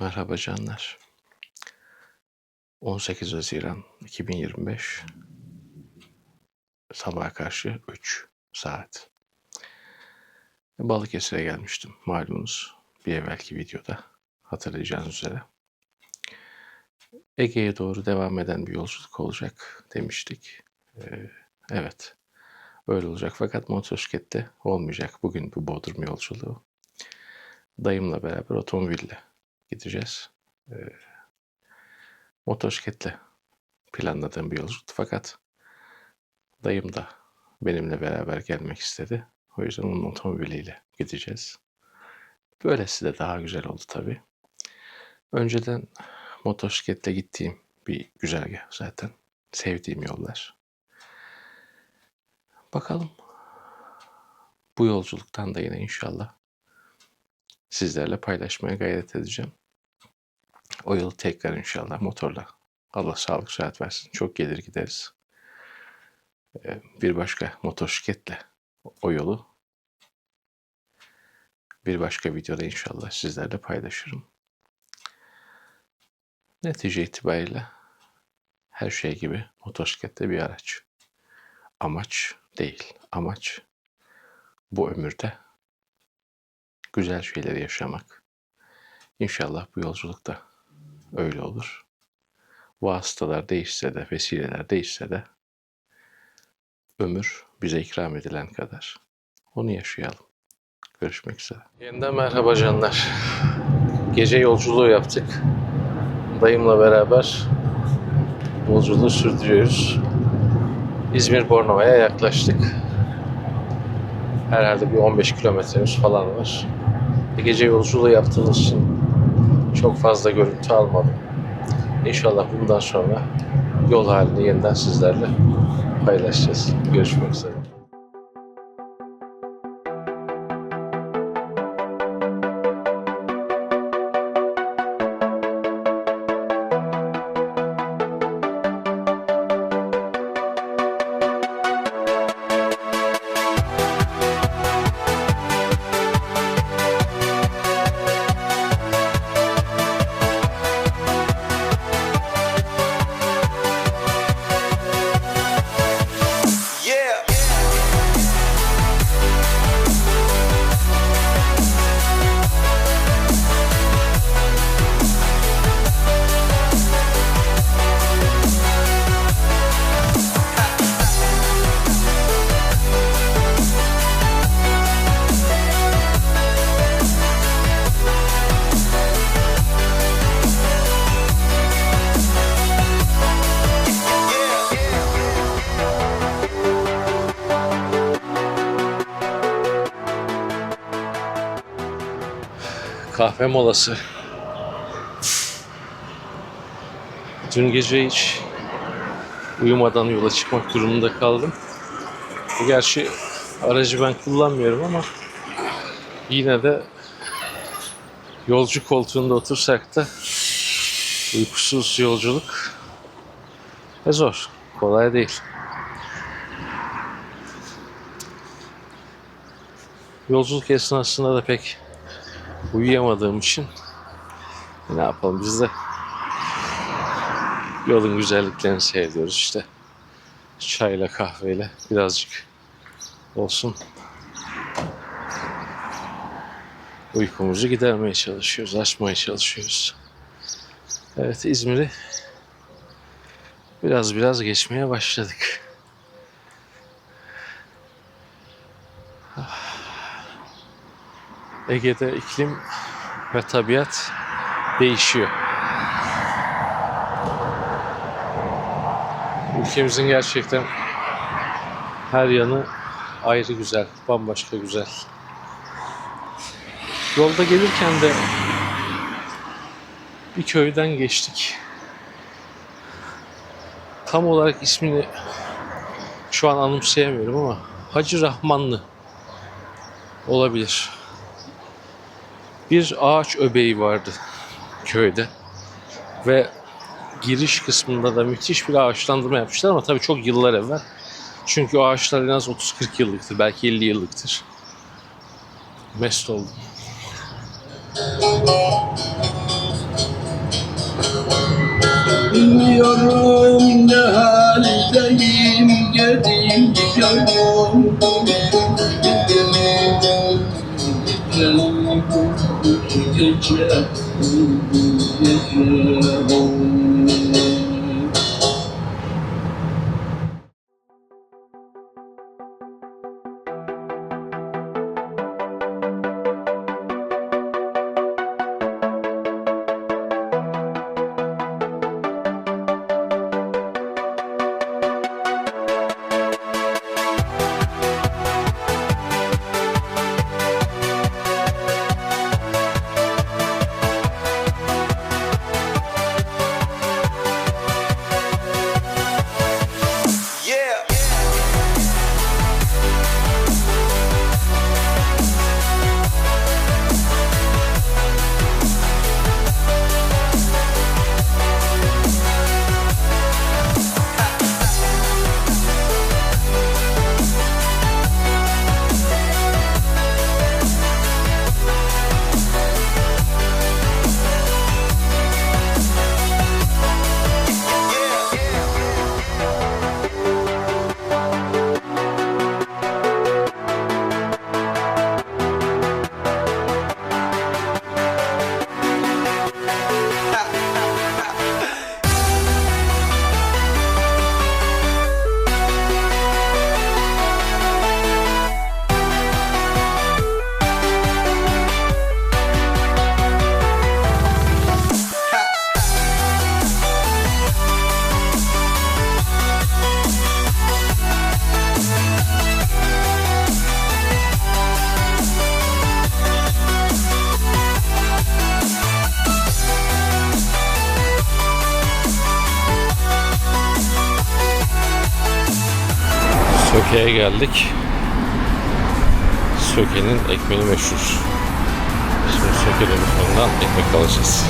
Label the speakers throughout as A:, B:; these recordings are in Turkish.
A: Merhaba canlar. 18 Haziran 2025 sabaha karşı 3 saat. Balıkesir'e gelmiştim malumunuz bir evvelki videoda hatırlayacağınız üzere. Ege'ye doğru devam eden bir yolculuk olacak demiştik. Ee, evet öyle olacak fakat motosiklette olmayacak bugün bu Bodrum yolculuğu. Dayımla beraber otomobille gideceğiz. Ee, motosikletle planladığım bir yolculuktu fakat dayım da benimle beraber gelmek istedi. O yüzden onun otomobiliyle gideceğiz. Böylesi de daha güzel oldu tabii. Önceden motosikletle gittiğim bir güzergah zaten. Sevdiğim yollar. Bakalım. Bu yolculuktan da yine inşallah sizlerle paylaşmaya gayret edeceğim. O yıl tekrar inşallah motorla. Allah sağlık sıhhat versin. Çok gelir gideriz. Ee, Bir başka motosikletle o yolu bir başka videoda inşallah sizlerle paylaşırım. Netice itibariyle her şey gibi motosiklet de bir araç. Amaç değil. Amaç bu ömürde güzel şeyleri yaşamak. İnşallah bu yolculukta öyle olur. Vasıtalar değişse de, vesileler değişse de ömür bize ikram edilen kadar onu yaşayalım. Görüşmek üzere. Yeniden merhaba canlar. Gece yolculuğu yaptık. Dayımla beraber yolculuğu sürdürüyoruz. İzmir Bornova'ya yaklaştık. Herhalde bir 15 kilometremiz falan var. Bir gece yolculuğu yaptığımız için çok fazla görüntü almadım. İnşallah bundan sonra yol halini yeniden sizlerle paylaşacağız. Görüşmek üzere. Kahve molası. Dün gece hiç uyumadan yola çıkmak durumunda kaldım. Gerçi aracı ben kullanmıyorum ama yine de yolcu koltuğunda otursak da uykusuz yolculuk e zor. Kolay değil. Yolculuk esnasında da pek uyuyamadığım için ne yapalım biz de yolun güzelliklerini seviyoruz işte. Çayla kahveyle birazcık olsun uykumuzu gidermeye çalışıyoruz, açmaya çalışıyoruz. Evet İzmir'i biraz biraz geçmeye başladık. Ege'de iklim ve tabiat değişiyor. Ülkemizin gerçekten her yanı ayrı güzel, bambaşka güzel. Yolda gelirken de bir köyden geçtik. Tam olarak ismini şu an anımsayamıyorum ama Hacı Rahmanlı olabilir bir ağaç öbeği vardı köyde. Ve giriş kısmında da müthiş bir ağaçlandırma yapmışlar ama tabii çok yıllar evvel. Çünkü o ağaçlar en az 30-40 yıllıktır, belki 50 yıllıktır. Mest oldum.
B: Bilmiyorum ne haldeyim, geldiğim bir gölge
C: Gece
A: Söke'ye geldik. Söke'nin ekmeği meşhur. Şimdi Söke'nin fırından ekmek alacağız.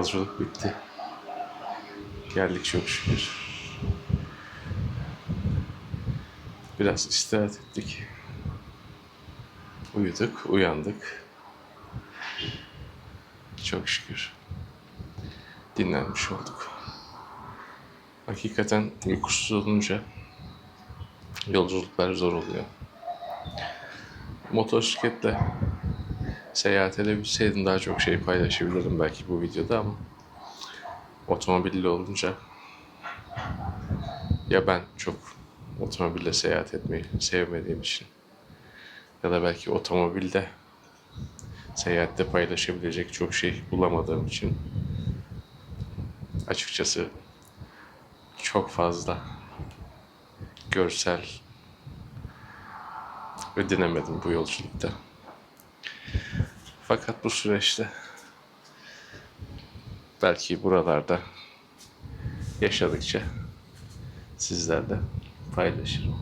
A: Yolculuk bitti. Geldik çok şükür. Biraz istirahat ettik. Uyuduk, uyandık. Çok şükür. Dinlenmiş olduk. Hakikaten uykusuz olunca yolculuklar zor oluyor. Motosikletle seyahat edebilseydim daha çok şey paylaşabilirim belki bu videoda ama otomobille olunca ya ben çok otomobille seyahat etmeyi sevmediğim için ya da belki otomobilde seyahatte paylaşabilecek çok şey bulamadığım için açıkçası çok fazla görsel ödinemedim bu yolculukta. Fakat bu süreçte belki buralarda yaşadıkça sizlerle paylaşırım.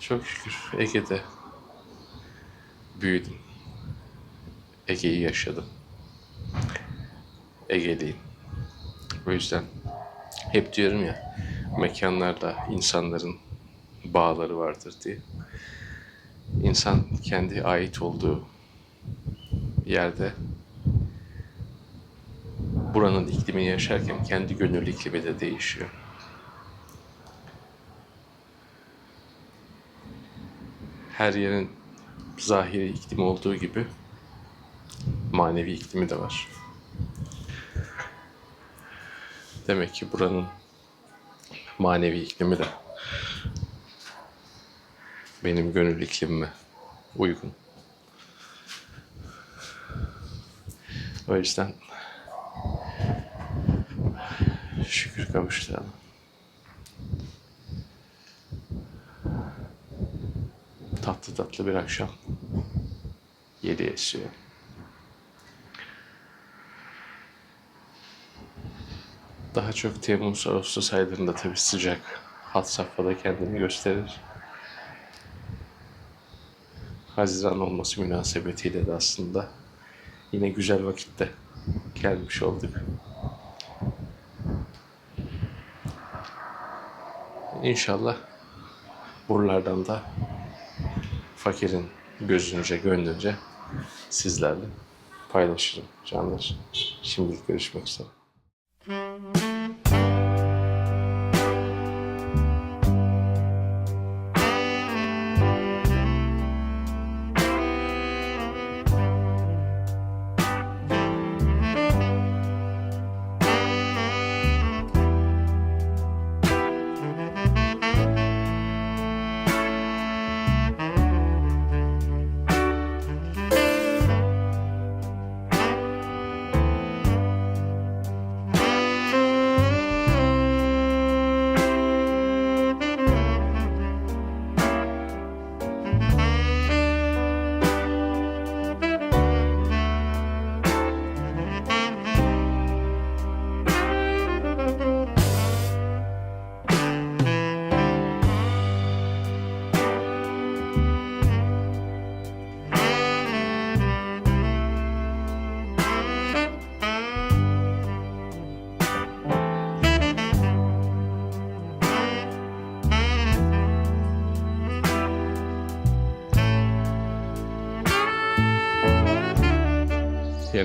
A: Çok şükür Ege'de büyüdüm. Ege'yi yaşadım. Ege'liyim. O yüzden hep diyorum ya mekanlarda insanların bağları vardır diye. İnsan kendi ait olduğu yerde buranın iklimini yaşarken kendi gönül iklimi de değişiyor. Her yerin zahiri iklimi olduğu gibi manevi iklimi de var. Demek ki buranın manevi iklimi de benim gönül iklimime uygun. O yüzden şükür kavuşturalım. Tatlı tatlı bir akşam. Yedi esiyor. Daha çok Temmuz, Ağustos aylarında tabii sıcak hat safhada kendini gösterir. Haziran olması münasebetiyle de aslında yine güzel vakitte gelmiş olduk. İnşallah buralardan da fakirin gözünce, gönlünce sizlerle paylaşırım canlar. Şimdilik görüşmek üzere.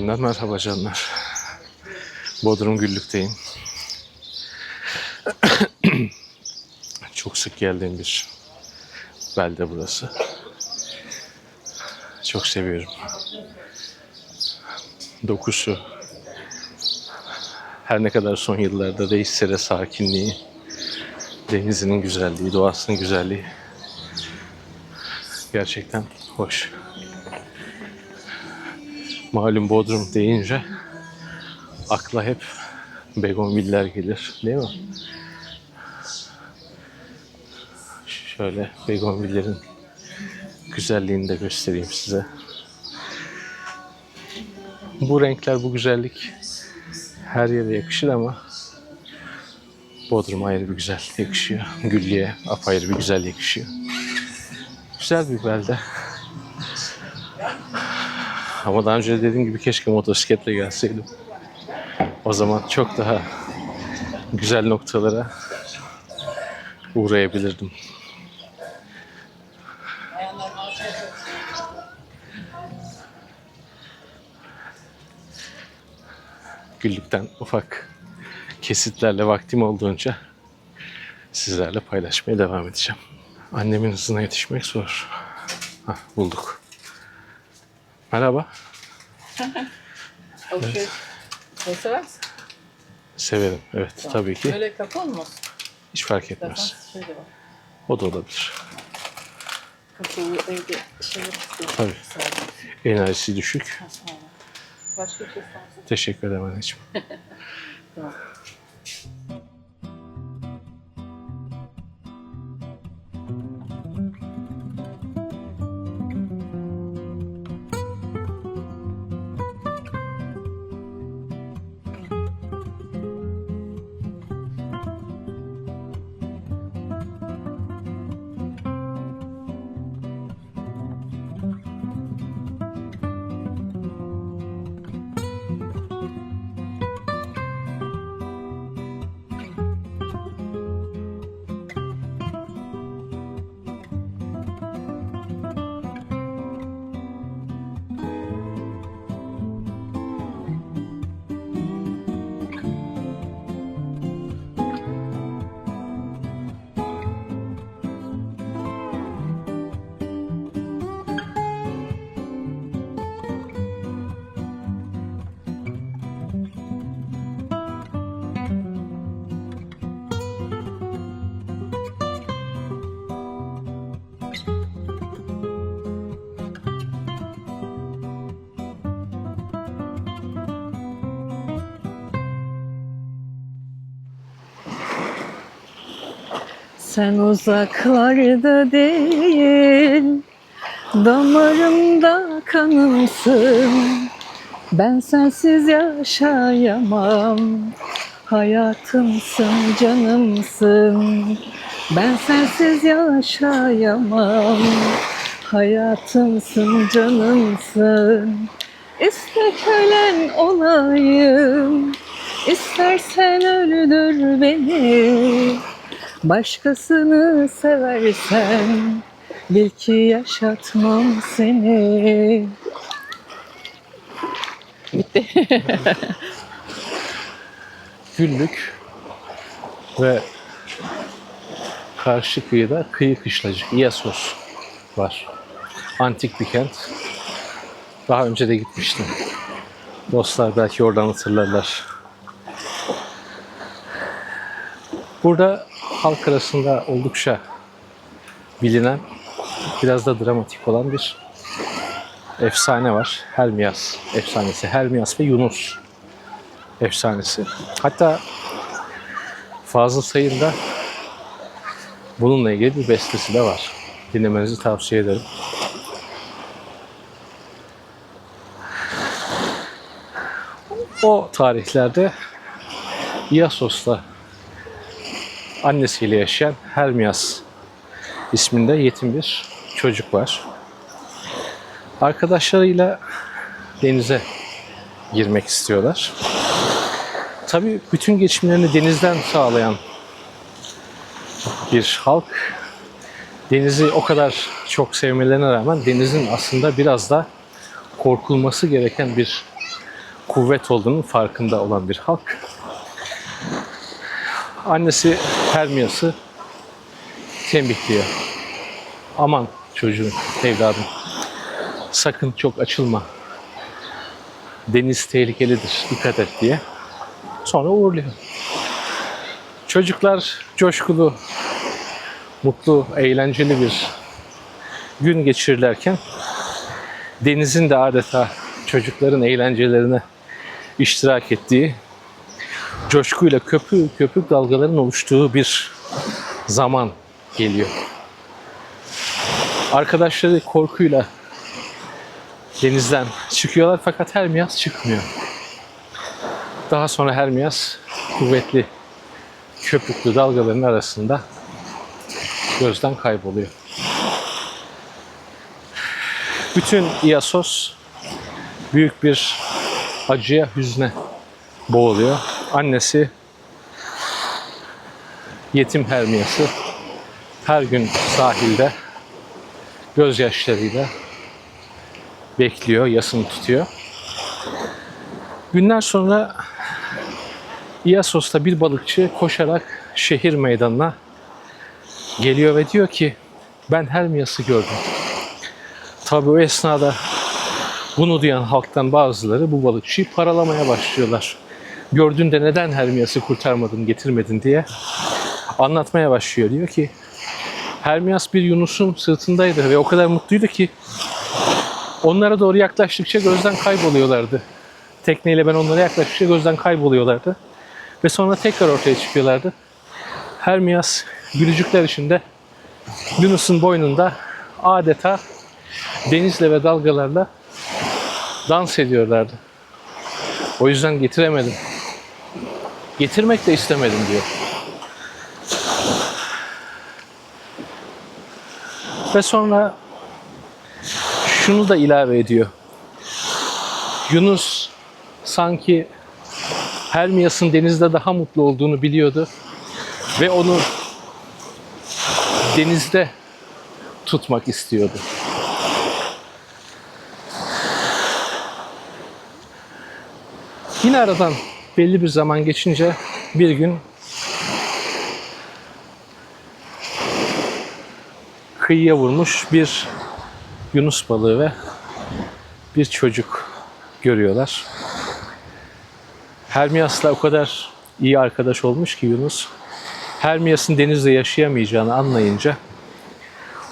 A: Yeniden merhaba canlar. Bodrum Güllük'teyim. Çok sık geldiğim bir belde burası. Çok seviyorum. Dokusu. Her ne kadar son yıllarda değişse de sakinliği, denizinin güzelliği, doğasının güzelliği gerçekten hoş. Malum Bodrum deyince akla hep begonviller gelir değil mi? Şöyle begonvillerin güzelliğini de göstereyim size. Bu renkler, bu güzellik her yere yakışır ama Bodrum ayrı bir güzel yakışıyor. Güllü'ye apayrı bir güzel yakışıyor. Güzel bir belde. Ama daha önce dediğim gibi keşke motosikletle gelseydim. O zaman çok daha güzel noktalara uğrayabilirdim. Güllükten ufak kesitlerle vaktim olduğunca sizlerle paylaşmaya devam edeceğim. Annemin hızına yetişmek zor. Hah, bulduk. Merhaba.
D: Alışveriş. Ne seversin?
A: Severim. Evet tabii ki.
D: Böyle kapalı mı?
A: Hiç fark etmez.
D: şey var.
A: O da olabilir.
D: Kapalı evde şey yapıyorsun.
A: Tabii. Enerjisi düşük.
D: Başka bir şey.
A: Teşekkür ederim anneciğim.
D: Tamam. Sen uzaklarda değil, damarımda kanımsın. Ben sensiz yaşayamam, hayatımsın, canımsın. Ben sensiz yaşayamam, hayatımsın, canımsın. İster kölen olayım, istersen öldür beni. Başkasını seversen bil ki yaşatmam seni. Bitti.
A: Güllük ve karşı kıyıda kıyı kışlacık İasos var. Antik bir kent. Daha önce de gitmiştim. Dostlar belki oradan hatırlarlar. Burada halk arasında oldukça bilinen, biraz da dramatik olan bir efsane var. Hermias efsanesi. Hermias ve Yunus efsanesi. Hatta Fazıl Say'ın da bununla ilgili bir bestesi de var. Dinlemenizi tavsiye ederim. O tarihlerde Iasos'ta annesiyle yaşayan Hermias isminde yetim bir çocuk var. Arkadaşlarıyla denize girmek istiyorlar. Tabii bütün geçimlerini denizden sağlayan bir halk denizi o kadar çok sevmelerine rağmen denizin aslında biraz da korkulması gereken bir kuvvet olduğunun farkında olan bir halk. Annesi Hermias'ı tembihliyor. Aman çocuğum, evladım. Sakın çok açılma. Deniz tehlikelidir, dikkat et diye. Sonra uğurluyor. Çocuklar coşkulu, mutlu, eğlenceli bir gün geçirirlerken denizin de adeta çocukların eğlencelerine iştirak ettiği, coşkuyla köpük köpük dalgaların oluştuğu bir zaman geliyor. Arkadaşları korkuyla denizden çıkıyorlar fakat Hermias çıkmıyor. Daha sonra Hermias kuvvetli köpüklü dalgaların arasında gözden kayboluyor. Bütün Iasos büyük bir acıya, hüzne boğuluyor. Annesi yetim Hermias'ı her gün sahilde gözyaşlarıyla bekliyor, yasını tutuyor. Günler sonra İasos'ta bir balıkçı koşarak şehir meydanına geliyor ve diyor ki ben Hermias'ı gördüm. Tabii o esnada bunu duyan halktan bazıları bu balıkçıyı paralamaya başlıyorlar. Gördüğünde neden Hermias'ı kurtarmadın, getirmedin diye anlatmaya başlıyor. Diyor ki Hermias bir Yunus'un sırtındaydı ve o kadar mutluydu ki onlara doğru yaklaştıkça gözden kayboluyorlardı. Tekneyle ben onlara yaklaştıkça gözden kayboluyorlardı. Ve sonra tekrar ortaya çıkıyorlardı. Hermias gülücükler içinde Yunus'un boynunda adeta denizle ve dalgalarla dans ediyorlardı. O yüzden getiremedim. Getirmek de istemedim diyor. Ve sonra şunu da ilave ediyor. Yunus sanki Hermias'ın denizde daha mutlu olduğunu biliyordu ve onu denizde tutmak istiyordu. Yine aradan belli bir zaman geçince bir gün kıyıya vurmuş bir yunus balığı ve bir çocuk görüyorlar. Hermias'la o kadar iyi arkadaş olmuş ki Yunus, Hermias'ın denizde yaşayamayacağını anlayınca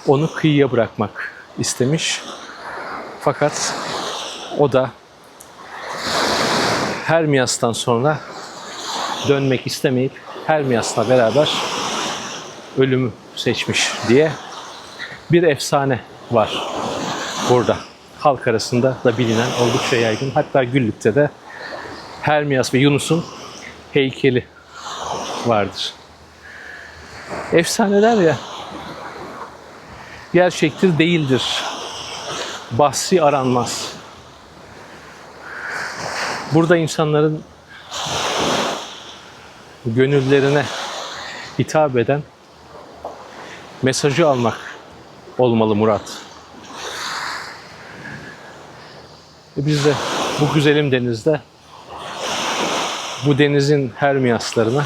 A: onu kıyıya bırakmak istemiş. Fakat o da Hermias'tan sonra dönmek istemeyip Hermias'la beraber ölümü seçmiş diye bir efsane var burada. Halk arasında da bilinen oldukça yaygın. Hatta Güllük'te de Hermias ve Yunus'un heykeli vardır. Efsaneler ya gerçektir değildir. Bahsi aranmaz. Burada insanların gönüllerine hitap eden mesajı almak olmalı Murat. E Biz de bu güzelim denizde bu denizin Hermiaslarına,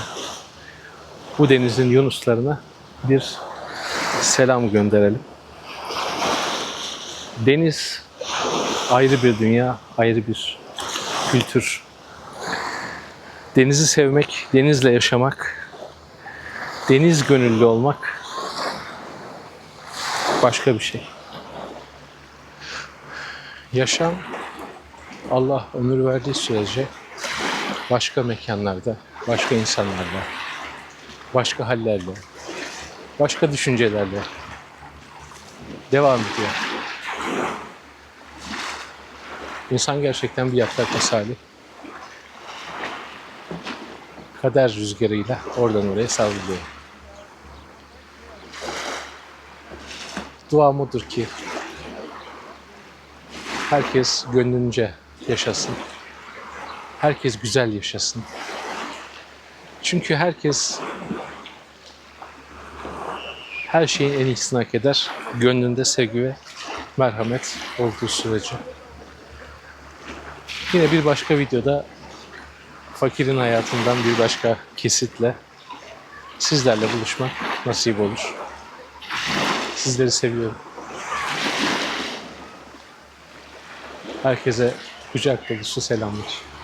A: bu denizin Yunuslarına bir selam gönderelim. Deniz ayrı bir dünya, ayrı bir kültür. Denizi sevmek, denizle yaşamak, deniz gönüllü olmak başka bir şey. Yaşam Allah ömür verdiği sürece başka mekanlarda, başka insanlarla, başka hallerle, başka düşüncelerle devam ediyor. İnsan gerçekten bir yaprak misali. Kader rüzgarıyla oradan oraya savruluyor. Duam odur ki herkes gönlünce yaşasın. Herkes güzel yaşasın. Çünkü herkes her şeyin en iyisini hak eder. Gönlünde sevgi ve merhamet olduğu sürece. Yine bir başka videoda fakirin hayatından bir başka kesitle sizlerle buluşmak nasip olur. Sizleri seviyorum. Herkese kucak dolusu selamlar.